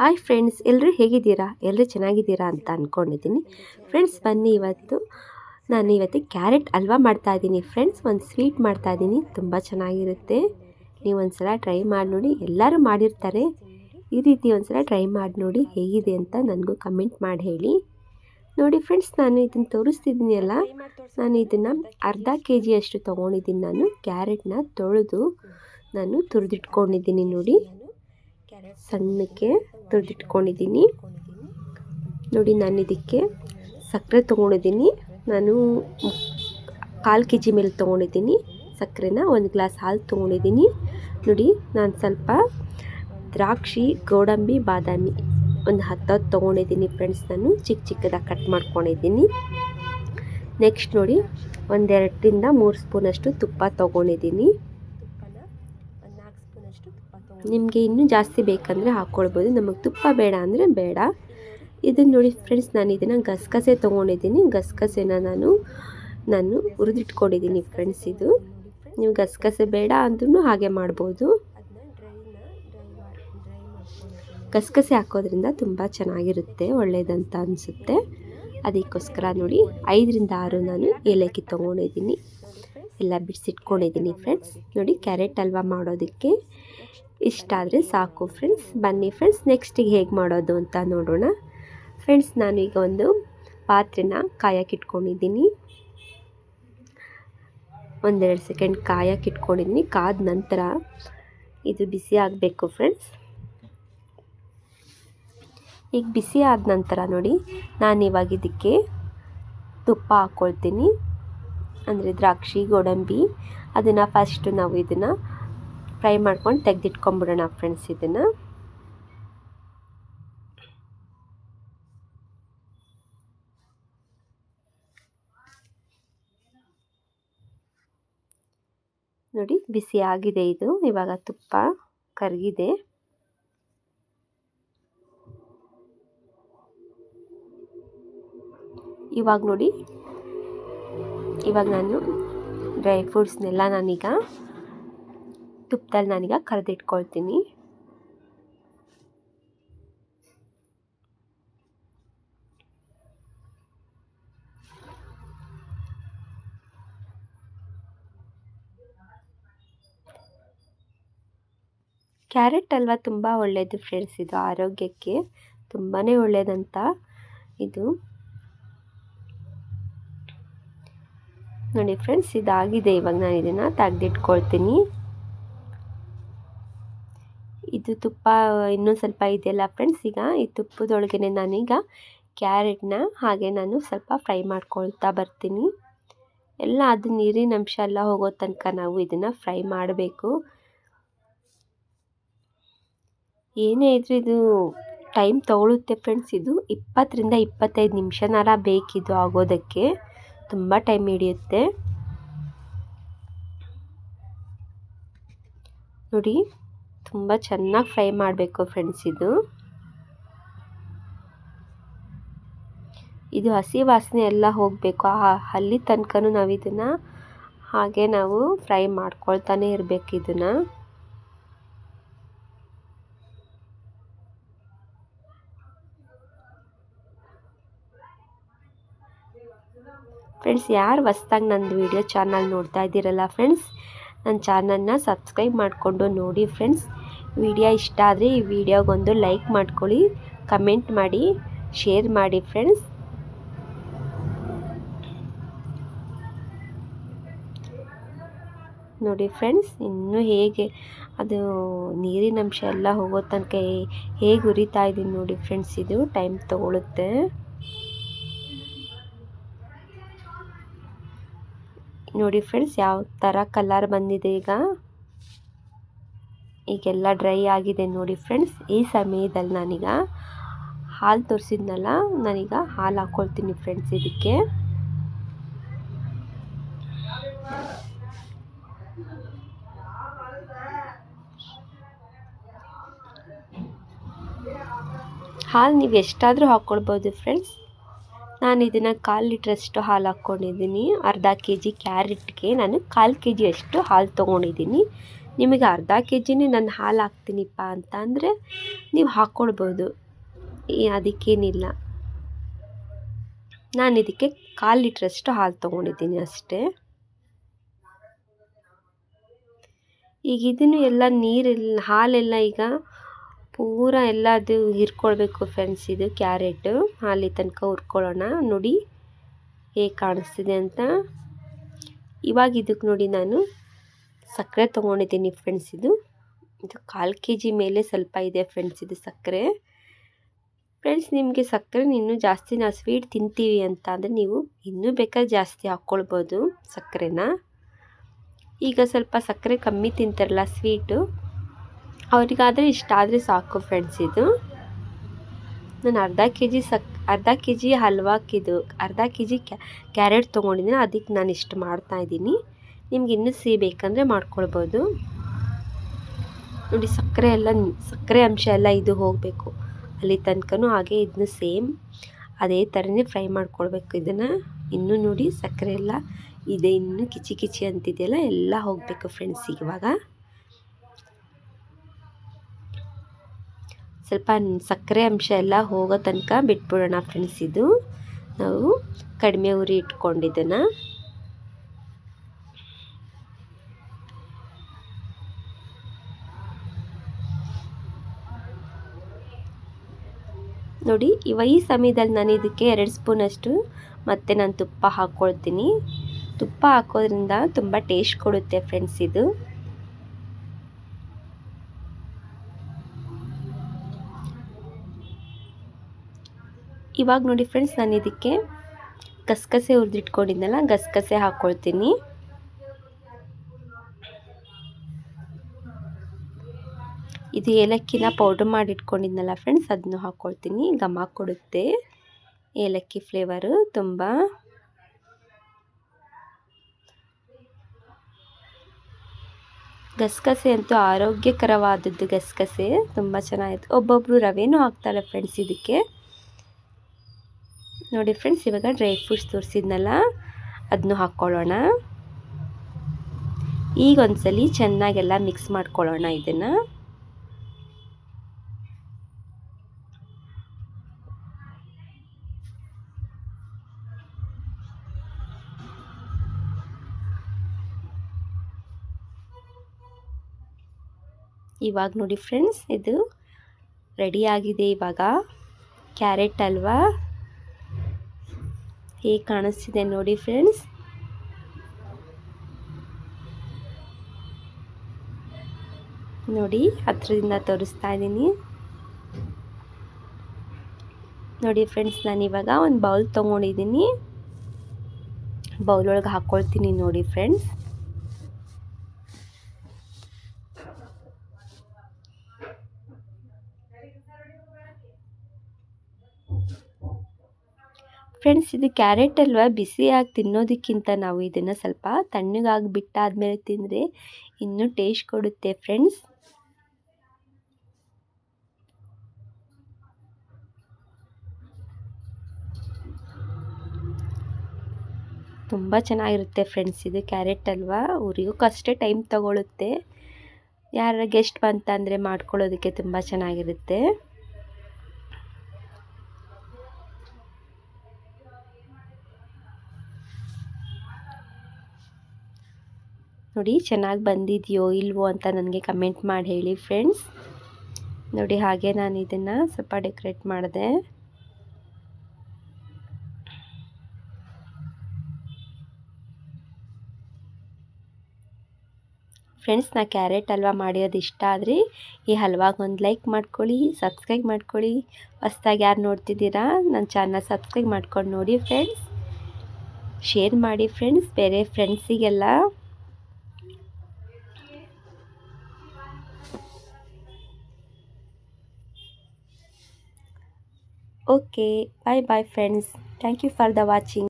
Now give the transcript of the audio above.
Hi friends ಎಲ್ಲರೂ ಹೇಗಿದ್ದೀರಾ? ಎಲ್ಲರೂ ಚೆನ್ನಾಗಿದ್ದೀರಾ ಅಂತ ಅಂದ್ಕೊಂಡಿದ್ದೀನಿ ಫ್ರೆಂಡ್ಸ್ ಬನ್ನಿ ಇವತ್ತು. ನಾನು ಇವತ್ತು ಕ್ಯಾರೆಟ್ ಹಲ್ವಾ ಮಾಡ್ತಾಯಿದ್ದೀನಿ ಫ್ರೆಂಡ್ಸ್ ಒಂದು ಸ್ವೀಟ್ ಮಾಡ್ತಾಯಿದ್ದೀನಿ ತುಂಬ ಚೆನ್ನಾಗಿರುತ್ತೆ. ನೀವು ಒಂದು ಸಲ ಟ್ರೈ ಮಾಡಿ ನೋಡಿ. ಎಲ್ಲರೂ ಮಾಡಿರ್ತಾರೆ. ಈ ರೀತಿ ಒಂದು ಸಲ ಟ್ರೈ ಮಾಡಿ ನೋಡಿ ಹೇಗಿದೆ ಅಂತ ನನಗೂ ಕಮೆಂಟ್ ಮಾಡಿ ಹೇಳಿ. ನೋಡಿ ಫ್ರೆಂಡ್ಸ್ ನಾನು ಇದನ್ನು ತೋರಿಸ್ತಿದ್ದೀನಿ ಅಲ್ಲ. ನಾನು ಇದನ್ನು ಅರ್ಧ ಕೆ ಜಿಯಷ್ಟು ತೊಗೊಂಡಿದ್ದೀನಿ ನಾನು. ಕ್ಯಾರೆಟ್ನ ತೊಳೆದು ನಾನು ತುರಿದಿಟ್ಕೊಂಡಿದ್ದೀನಿ ನೋಡಿ. ಸಣ್ಣಕ್ಕೆ ತುರಿದಿಟ್ಕೊಂಡಿದ್ದೀನಿ. ನೋಡಿ, ನಾನು ಇದಕ್ಕೆ ಸಕ್ಕರೆ ತೊಗೊಂಡಿದ್ದೀನಿ. ನಾನು ಕಾಲು ಕೆ ಜಿ ಮೇಲೆ ತೊಗೊಂಡಿದ್ದೀನಿ ಸಕ್ಕರೆನ, ಒಂದು ಗ್ಲಾಸ್ ಹಾಲು ತೊಗೊಂಡಿದ್ದೀನಿ. ನೋಡಿ, ನಾನು ಸ್ವಲ್ಪ ದ್ರಾಕ್ಷಿ, ಗೋಡಂಬಿ, ಬಾದಾಮಿ ಒಂದು ಹತ್ತು ಹತ್ತು ತೊಗೊಂಡಿದ್ದೀನಿ ಫ್ರೆಂಡ್ಸ್ ನಾನು. ಚಿಕ್ಕ ಚಿಕ್ಕದಾಗಿ ಕಟ್ ಮಾಡ್ಕೊಂಡಿದ್ದೀನಿ. ನೆಕ್ಸ್ಟ್ ನೋಡಿ, ಒಂದೆರಡರಿಂದ ಮೂರು ಸ್ಪೂನಷ್ಟು ತುಪ್ಪ ತೊಗೊಂಡಿದ್ದೀನಿ. ನಿಮಗೆ ಇನ್ನೂ ಜಾಸ್ತಿ ಬೇಕಂದರೆ ಹಾಕ್ಕೊಳ್ಬೋದು. ನಮಗೆ ತುಪ್ಪ ಬೇಡ ಅಂದರೆ ಬೇಡ. ಇದನ್ನು ನೋಡಿ ಫ್ರೆಂಡ್ಸ್ ನಾನು ಇದನ್ನು ಗಸಗಸೆ ತೊಗೊಂಡಿದ್ದೀನಿ. ಗಸಗಸೆನ ನಾನು ನಾನು ಹುರಿದಿಟ್ಕೊಂಡಿದ್ದೀನಿ ಫ್ರೆಂಡ್ಸ್ ಇದು. ನೀವು ಗಸಗಸೆ ಬೇಡ ಅಂದ್ರೂ ಹಾಗೆ ಮಾಡ್ಬೋದು. ಗಸಗಸೆ ಹಾಕೋದ್ರಿಂದ ತುಂಬ ಚೆನ್ನಾಗಿರುತ್ತೆ ಒಳ್ಳೆಯದಂತ ಅನಿಸುತ್ತೆ. ಅದಕ್ಕೋಸ್ಕರ ನೋಡಿ, ಐದರಿಂದ ಆರು ನಾನು ಏಲಕ್ಕಿ ತೊಗೊಂಡಿದ್ದೀನಿ. ಎಲ್ಲ ಬಿಡಿಸಿಟ್ಕೊಂಡಿದ್ದೀನಿ ಫ್ರೆಂಡ್ಸ್ ನೋಡಿ, ಕ್ಯಾರೆಟ್ ಹಲ್ವಾ ಮಾಡೋದಕ್ಕೆ? ಇಷ್ಟ ಆದರೆ ಸಾಕು ಫ್ರೆಂಡ್ಸ್ ಬನ್ನಿ ಫ್ರೆಂಡ್ಸ್ ನೆಕ್ಸ್ಟಿಗೆ ಹೇಗೆ ಮಾಡೋದು ಅಂತ ನೋಡೋಣ. ಫ್ರೆಂಡ್ಸ್ ನಾನು ಈಗ ಒಂದು ಪಾತ್ರೆನ ಕಾಯಕ್ಕಿಟ್ಕೊಂಡಿದ್ದೀನಿ ಒಂದೆರಡು ಸೆಕೆಂಡ್ ಕಾಯಕ್ಕಿಟ್ಕೊಂಡಿದ್ದೀನಿ ಕಾದ ನಂತರ ಇದು ಬಿಸಿ ಆಗಬೇಕು ಫ್ರೆಂಡ್ಸ್ ಈಗ ಬಿಸಿ ಆದ ನಂತರ ನೋಡಿ, ನಾನು ಇವಾಗ ಇದಕ್ಕೆ ತುಪ್ಪ ಹಾಕ್ಕೊಳ್ತೀನಿ ಅಂದರೆ ದ್ರಾಕ್ಷಿ, ಗೋಡಂಬಿ, ಅದನ್ನು ಫಸ್ಟು ನಾವು ಇದನ್ನು ಫ್ರೈ ಮಾಡ್ಕೊಂಡು ತೆಗೆದಿಟ್ಕೊಂಬಿಡೋಣ ಫ್ರೆಂಡ್ಸ್ ಇದನ್ನು. ನೋಡಿ, ಬಿಸಿ ಆಗಿದೆ ಇದು. ಇವಾಗ ತುಪ್ಪ ಕರಗಿದೆ. ಇವಾಗ ನೋಡಿ, ಇವಾಗ ನಾನು ಡ್ರೈ ಫ್ರೂಟ್ಸ್ನೆಲ್ಲ ನಾನೀಗ ತುಪ್ಪದಲ್ಲಿ ನಾನೀಗ ಕರೆದಿಟ್ಕೊಳ್ತೀನಿ. ಕ್ಯಾರೆಟ್ ಅಲ್ವಾ ತುಂಬ ಒಳ್ಳೆಯದು ಫ್ರೆಂಡ್ಸ್ ಇದು ಆರೋಗ್ಯಕ್ಕೆ ತುಂಬಾ ಒಳ್ಳೆಯದಂತ ಇದು. ನೋಡಿ ಫ್ರೆಂಡ್ಸ್ ಇದಾಗಿದೆ. ಇವಾಗ ನಾನು ಇದನ್ನು ತೆಗೆದಿಟ್ಕೊಳ್ತೀನಿ. ಇದು ತುಪ್ಪ ಇನ್ನೂ ಸ್ವಲ್ಪ ಇದೆಯಲ್ಲ ಫ್ರೆಂಡ್ಸ್ ಈಗ ಈ ತುಪ್ಪದೊಳಗೇ ನಾನೀಗ ಕ್ಯಾರೆಟ್ನ ಹಾಗೆ ನಾನು ಸ್ವಲ್ಪ ಫ್ರೈ ಮಾಡ್ಕೊಳ್ತಾ ಬರ್ತೀನಿ. ಎಲ್ಲ ಅದು ನೀರಿನ ಅಂಶ ಎಲ್ಲ ಹೋಗೋ ತನಕ ನಾವು ಇದನ್ನು ಫ್ರೈ ಮಾಡಬೇಕು. ಏನೇ ಇದ್ರೂ ಇದು ಟೈಮ್ ತೊಗೊಳುತ್ತೆ ಫ್ರೆಂಡ್ಸ್ ಇದು ಇಪ್ಪತ್ತರಿಂದ ಇಪ್ಪತ್ತೈದು ನಿಮಿಷನಾರ ಬೇಕಿದು ಆಗೋದಕ್ಕೆ. ತುಂಬ ಟೈಮ್ ಹಿಡಿಯುತ್ತೆ. ನೋಡಿ. ತುಂಬ ಚೆನ್ನಾಗಿ ಫ್ರೈ ಮಾಡಬೇಕು ಫ್ರೆಂಡ್ಸ್ ಇದು. ಇದು ಹಸಿ ವಾಸನೆ ಎಲ್ಲ ಹೋಗಬೇಕು. ಅಲ್ಲಿ ತನಕ ನಾವು ಇದನ್ನು ಹಾಗೆ ನಾವು ಫ್ರೈ ಮಾಡ್ಕೊಳ್ತಾನೆ ಇರಬೇಕು ಇದನ್ನು. ಫ್ರೆಂಡ್ಸ್ ಯಾರು ಹೊಸ್ದಾಗಿ ನಂದು ವಿಡಿಯೋ ಚಾನಲ್ ನೋಡ್ತಾ ಇದ್ದೀರಲ್ಲ ಫ್ರೆಂಡ್ಸ್ ನನ್ನ ಚಾನಲ್ನ ಸಬ್ಸ್ಕ್ರೈಬ್ ಮಾಡಿಕೊಂಡು ನೋಡಿ ಫ್ರೆಂಡ್ಸ್ ವಿಡಿಯೋ ಇಷ್ಟ ಆದರೆ ಈ ವಿಡಿಯೋಗೊಂದು ಲೈಕ್ ಮಾಡ್ಕೊಳ್ಳಿ, ಕಮೆಂಟ್ ಮಾಡಿ, ಶೇರ್ ಮಾಡಿ ಫ್ರೆಂಡ್ಸ್. ನೋಡಿ ಫ್ರೆಂಡ್ಸ್, ಇನ್ನೂ ಹೇಗೆ ಅದು ನೀರಿನ ಅಂಶ ಎಲ್ಲ ಹೋಗೋ ತನಕ ಹೇಗೆ ಉರಿತಾ ಇದ್ದೀನಿ ನೋಡಿ ಫ್ರೆಂಡ್ಸ್, ಇದು ಟೈಮ್ ತೊಗೊಳುತ್ತೆ. ನೋಡಿ ಫ್ರೆಂಡ್ಸ್, ಯಾವ ಥರ ಕಲರ್ ಬಂದಿದೆ ಈಗ. ಈಗೆಲ್ಲ ಡ್ರೈ ಆಗಿದೆ ನೋಡಿ ಫ್ರೆಂಡ್ಸ್, ಈ ಸಮಯದಲ್ಲಿ ನಾನೀಗ ಹಾಲು ತೋರಿಸಿದ್ನಲ್ಲ, ನಾನೀಗ ಹಾಲು ಹಾಕ್ಕೊಳ್ತೀನಿ ಫ್ರೆಂಡ್ಸ್ ಇದಕ್ಕೆ. ಹಾಲು ನೀವು ಎಷ್ಟಾದರೂ ಹಾಕ್ಕೊಳ್ಬೋದು ಫ್ರೆಂಡ್ಸ್. ನಾನು ಇದನ್ನು ಕಾಲು ಲೀಟ್ರಷ್ಟು ಹಾಲು ಹಾಕ್ಕೊಂಡಿದ್ದೀನಿ. ಅರ್ಧ ಕೆ ಜಿ ಕ್ಯಾರೆಟ್ಗೆ ನಾನು ಕಾಲು ಕೆ ಜಿಯಷ್ಟು ಹಾಲು ತೊಗೊಂಡಿದ್ದೀನಿ. ನಿಮಗೆ ಅರ್ಧ ಕೆ ಜಿನೇ ನಾನು ಹಾಲು ಹಾಕ್ತೀನಿಪ್ಪ ಅಂತ ಅಂದರೆ ನೀವು ಹಾಕ್ಕೊಳ್ಬೋದು ಅದಕ್ಕೇನಿಲ್ಲ. ನಾನು ಇದಕ್ಕೆ ಕಾಲು ಲೀಟ್ರಷ್ಟು ಹಾಲು ತೊಗೊಂಡಿದ್ದೀನಿ ಅಷ್ಟೇ. ಈಗ ಇದನ್ನು ಎಲ್ಲ ನೀರೆಲ್ಲ, ಹಾಲೆಲ್ಲ ಈಗ ಪೂರ ಎಲ್ಲ ಅದು ಹಿರ್ಕೊಳ್ಬೇಕು ಫ್ರೆಂಡ್ಸ್ ಇದು ಕ್ಯಾರೆಟು. ಹಾಲಿ ತನಕ ಹುರ್ಕೊಳ್ಳೋಣ. ನೋಡಿ ಹೇಗೆ ಕಾಣಿಸ್ತಿದೆ ಅಂತ. ಇವಾಗ ಇದಕ್ಕೆ ನೋಡಿ ನಾನು ಸಕ್ಕರೆ ತೊಗೊಂಡಿದ್ದೀನಿ ಫ್ರೆಂಡ್ಸ್ ಇದು. ಇದು ಕಾಲು ಕೆ ಜಿ ಮೇಲೆ ಸ್ವಲ್ಪ ಇದೆ ಫ್ರೆಂಡ್ಸ್ ಇದು ಸಕ್ಕರೆ. ಫ್ರೆಂಡ್ಸ್ ನಿಮಗೆ ಸಕ್ಕರೆ ಇನ್ನೂ ಜಾಸ್ತಿ ನಾವು ಸ್ವೀಟ್ ತಿಂತೀವಿ ಅಂತ ಅಂದರೆ ನೀವು ಇನ್ನೂ ಬೇಕಾದ್ರೆ ಜಾಸ್ತಿ ಹಾಕ್ಕೊಳ್ಬೋದು ಸಕ್ಕರೆನ. ಈಗ ಸ್ವಲ್ಪ ಸಕ್ಕರೆ ಕಮ್ಮಿ ತಿಂತಾರಲ್ಲ ಸ್ವೀಟು ಅವರಿಗಾದರೆ ಇಷ್ಟ ಆದರೆ ಸಾಕು ಫ್ರೆಂಡ್ಸ್ ಇದು. ನಾನು ಅರ್ಧ ಕೆ ಜಿ ಸಕ್, ಅರ್ಧ ಕೆ ಜಿ ಹಲ್ವಾಕಿದು ಅರ್ಧ ಕೆ ಜಿ ಕ್ಯಾರೆಟ್ ತೊಗೊಂಡಿದ್ದೀನಿ. ಅದಕ್ಕೆ ನಾನು ಇಷ್ಟು ಮಾಡ್ತಾಯಿದ್ದೀನಿ ನಿಮ್ಗೆ ಇನ್ನೂ ಸಿಹಿ ಬೇಕಂದರೆ ಮಾಡ್ಕೊಳ್ಬೋದು. ನೋಡಿ, ಸಕ್ಕರೆ ಎಲ್ಲ ಸಕ್ಕರೆ ಅಂಶ ಎಲ್ಲ ಇದು ಹೋಗಬೇಕು. ಅಲ್ಲಿ ತನಕನೂ ಹಾಗೆ ಇದನ್ನು ಸೇಮ್. ಅದೇ ಥರನೇ ಫ್ರೈ ಮಾಡ್ಕೊಳ್ಬೇಕು ಇದನ್ನು. ಇನ್ನೂ ನೋಡಿ, ಸಕ್ಕರೆ ಎಲ್ಲ ಇದೆ, ಇನ್ನೂ ಕಿಚಿ ಕಿಚಿ ಅಂತಿದೆಯಲ್ಲ, ಎಲ್ಲ ಹೋಗಬೇಕು ಫ್ರೆಂಡ್ಸ್ ಇವಾಗ. ಸ್ವಲ್ಪ ಸಕ್ಕರೆ ಅಂಶ ಎಲ್ಲ ಹೋಗೋ ತನಕ ಬಿಟ್ಬಿಡೋಣ ಫ್ರೆಂಡ್ಸ್ ಇದು. ನಾವು ಕಡಿಮೆ ಉರಿ ಇಟ್ಕೊಂಡಿದ್ದನ್ನು. ನೋಡಿ ಇವ ಈ ಸಮಯದಲ್ಲಿ ನಾನು ಇದಕ್ಕೆ ಎರಡು ಸ್ಪೂನಷ್ಟು ಮತ್ತು ನಾನು ತುಪ್ಪ ಹಾಕ್ಕೊಳ್ತೀನಿ ತುಪ್ಪ ಹಾಕೋದ್ರಿಂದ ತುಂಬ ಟೇಸ್ಟ್ ಕೊಡುತ್ತೆ ಫ್ರೆಂಡ್ಸ್ ಇದು. ಇವಾಗ ನೋಡಿ ಫ್ರೆಂಡ್ಸ್ ನಾನು ಇದಕ್ಕೆ ಗಸಗಸೆ ಹುರಿದಿಟ್ಕೊಂಡಿದ್ದೆನಲ್ಲ, ಗಸಗಸೆ ಹಾಕ್ಕೊಳ್ತೀನಿ ಇದು ಏಲಕ್ಕಿನ ಪೌಡ್ರ್ ಮಾಡಿ ಇಟ್ಕೊಂಡಿದ್ನಲ್ಲ ಫ್ರೆಂಡ್ಸ್ ಅದನ್ನು ಹಾಕ್ಕೊಳ್ತೀನಿ ಘಮ ಕೊಡುತ್ತೆ ಏಲಕ್ಕಿ ಫ್ಲೇವರು ತುಂಬ. ಗಸಗಸೆ ಅಂತೂ ಆರೋಗ್ಯಕರವಾದದ್ದು ಗಸಗಸೆ. ತುಂಬ ಚೆನ್ನಾಗಿತ್ತು. ಒಬ್ಬೊಬ್ಬರು ರವೆನೂ ಹಾಕ್ತಾರೆ ಫ್ರೆಂಡ್ಸ್ ಇದಕ್ಕೆ. ನೋಡಿ ಫ್ರೆಂಡ್ಸ್ ಇವಾಗ ಡ್ರೈ ಫ್ರೂಟ್ಸ್ ತೋರಿಸಿದ್ನಲ್ಲ ಅದನ್ನು ಹಾಕ್ಕೊಳ್ಳೋಣ. ಈಗ ಒಂದ್ಸಲಿ ಚೆನ್ನಾಗೆಲ್ಲ ಮಿಕ್ಸ್ ಮಾಡ್ಕೊಳ್ಳೋಣ ಇದನ್ನು. ಇವಾಗ ನೋಡಿ ಫ್ರೆಂಡ್ಸ್, ಇದು ರೆಡಿ ಆಗಿದೆ ಇವಾಗ. ಕ್ಯಾರೆಟ್ ಅಲ್ವಾ? ಹೇಗೆ ಕಾಣಿಸ್ತಿದೆ ನೋಡಿ ಫ್ರೆಂಡ್ಸ್. ನೋಡಿ, ಹತ್ರದಿಂದ ತೋರಿಸ್ತಾ ಇದ್ದೀನಿ. ನೋಡಿ ಫ್ರೆಂಡ್ಸ್, ನಾನು ಇವಾಗ ಒಂದು ಬೌಲ್ ತೊಗೊಂಡಿದ್ದೀನಿ. ಬೌಲ್ ಒಳಗೆ ಹಾಕ್ಕೊಳ್ತೀನಿ ನೋಡಿ ಫ್ರೆಂಡ್ಸ್. ಫ್ರೆಂಡ್ಸ್ ಇದು ಕ್ಯಾರೆಟ್ ಅಲ್ವಾ? ಬಿಸಿಯಾಗಿ ತಿನ್ನೋದಕ್ಕಿಂತ ನಾವು ಇದನ್ನು ಸ್ವಲ್ಪ ತಣ್ಣಗಾಗಿ ಬಿಟ್ಟಾದಮೇಲೆ ತಿಂದರೆ ಇನ್ನೂ ಟೇಸ್ಟ್ ಕೊಡುತ್ತೆ ಫ್ರೆಂಡ್ಸ್ ತುಂಬ ಚೆನ್ನಾಗಿರುತ್ತೆ ಫ್ರೆಂಡ್ಸ್ ಇದು ಕ್ಯಾರೆಟ್ ಅಲ್ವಾ? ಅಷ್ಟೇ ಟೈಮ್ ತಗೊಳ್ಳುತ್ತೆ ಯಾರ ಗೆಸ್ಟ್ ಬಂತಂದರೆ ಮಾಡ್ಕೊಳ್ಳೋದಕ್ಕೆ ತುಂಬ ಚೆನ್ನಾಗಿರುತ್ತೆ. ನೋಡಿ, ಚೆನ್ನಾಗಿ ಬಂದಿದೆಯೋ ಇಲ್ವೋ ಅಂತ ನನಗೆ ಕಮೆಂಟ್ ಮಾಡಿ ಹೇಳಿ ಫ್ರೆಂಡ್ಸ್ ನೋಡಿ, ಹಾಗೆ ನಾನು ಇದನ್ನು ಸ್ವಲ್ಪ ಡೆಕೋರೇಟ್ ಮಾಡಿದೆ. ಫ್ರೆಂಡ್ಸ್ ನಾ ಕ್ಯಾರೆಟ್ ಹಲ್ವಾ ಮಾಡಿರೋದು ಇಷ್ಟ ಆದರೆ, ಈ ಹಲ್ವಾಗ ಒಂದು ಲೈಕ್ ಮಾಡ್ಕೊಳ್ಳಿ ಸಬ್ಸ್ಕ್ರೈಬ್ ಮಾಡ್ಕೊಳ್ಳಿ. ಹೊಸ್ದಾಗಿ ಯಾರು ನೋಡ್ತಿದ್ದೀರಾ ನನ್ನ ಚಾನಲ್ ಸಬ್ಸ್ಕ್ರೈಬ್ ಮಾಡ್ಕೊಂಡು ನೋಡಿ ಫ್ರೆಂಡ್ಸ್ ಶೇರ್ ಮಾಡಿ ಫ್ರೆಂಡ್ಸ್ ಬೇರೆ ಫ್ರೆಂಡ್ಸಿಗೆಲ್ಲ okay bye bye friends. Thank you for the watching